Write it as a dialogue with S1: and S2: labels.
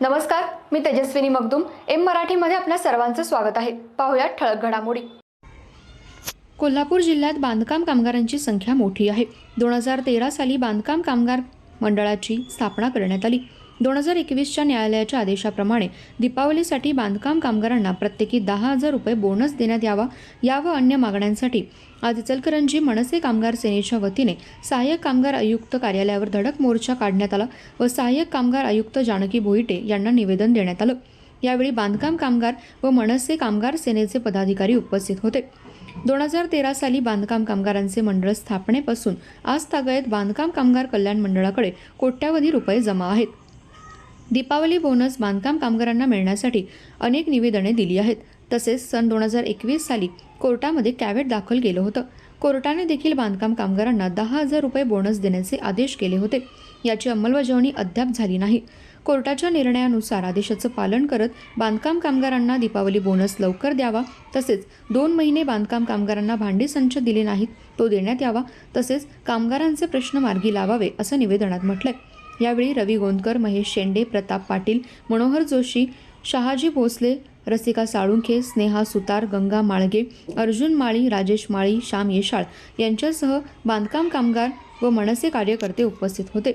S1: नमस्कार मी तेजस्विनी मगदुम. एम मराठीमध्ये आपल्या सर्वांचं स्वागत आहे. पाहुयात ठळक घडामोडी. कोल्हापूर जिल्ह्यात बांधकाम कामगारांची संख्या मोठी आहे. दोन हजार तेरा साली बांधकाम कामगार मंडळाची स्थापना करण्यात आली. दोन हजार एकवीसच्या न्यायालयाच्या आदेशाप्रमाणे दीपावलीसाठी बांधकाम कामगारांना प्रत्येकी दहा हजार रुपये बोनस देण्यात यावा या व अन्य मागण्यांसाठी आज इचलकरंजी मनसे कामगार सेनेच्या वतीने सहाय्यक कामगार आयुक्त कार्यालयावर धडक मोर्चा काढण्यात आला व सहाय्यक कामगार आयुक्त जानकी भोईटे यांना निवेदन देण्यात आलं. यावेळी बांधकाम कामगार व मनसे कामगार सेनेचे पदाधिकारी उपस्थित होते. दोन हजार तेरा साली बांधकाम कामगारांचे मंडळ स्थापनेपासून आज तागायत बांधकाम कामगार कल्याण मंडळाकडे कोट्यावधी रुपये जमा आहेत. दीपावली बोनस बांधकाम कामगारांना मिळण्यासाठी अनेक निवेदने दिली आहेत. तसेच सन दोन हजार एकवीस साली कोर्टामध्ये कॅवेट दाखल केलं होतं. कोर्टाने देखील बांधकाम कामगारांना दहा हजार रुपये बोनस देण्याचे आदेश केले होते. याची अंमलबजावणी अद्याप झाली नाही. कोर्टाच्या निर्णयानुसार आदेशाचं पालन करत बांधकाम कामगारांना दीपावली बोनस लवकर द्यावा तसेच दोन महिने बांधकाम कामगारांना भांडी संच दिले नाहीत तो देण्यात यावा तसेच कामगारांचे प्रश्न मार्गी लावावे असं निवेदनात म्हटलंय. यावेळी रवी गोंदकर महेश शेंडे प्रताप पाटील मनोहर जोशी शहाजी भोसले रसिका साळुंखे स्नेहा सुतार गंगा माळगे अर्जुन माळी राजेश माळी श्याम येशाळ यांच्यासह बांधकाम कामगार व मनसे कार्यकर्ते उपस्थित होते.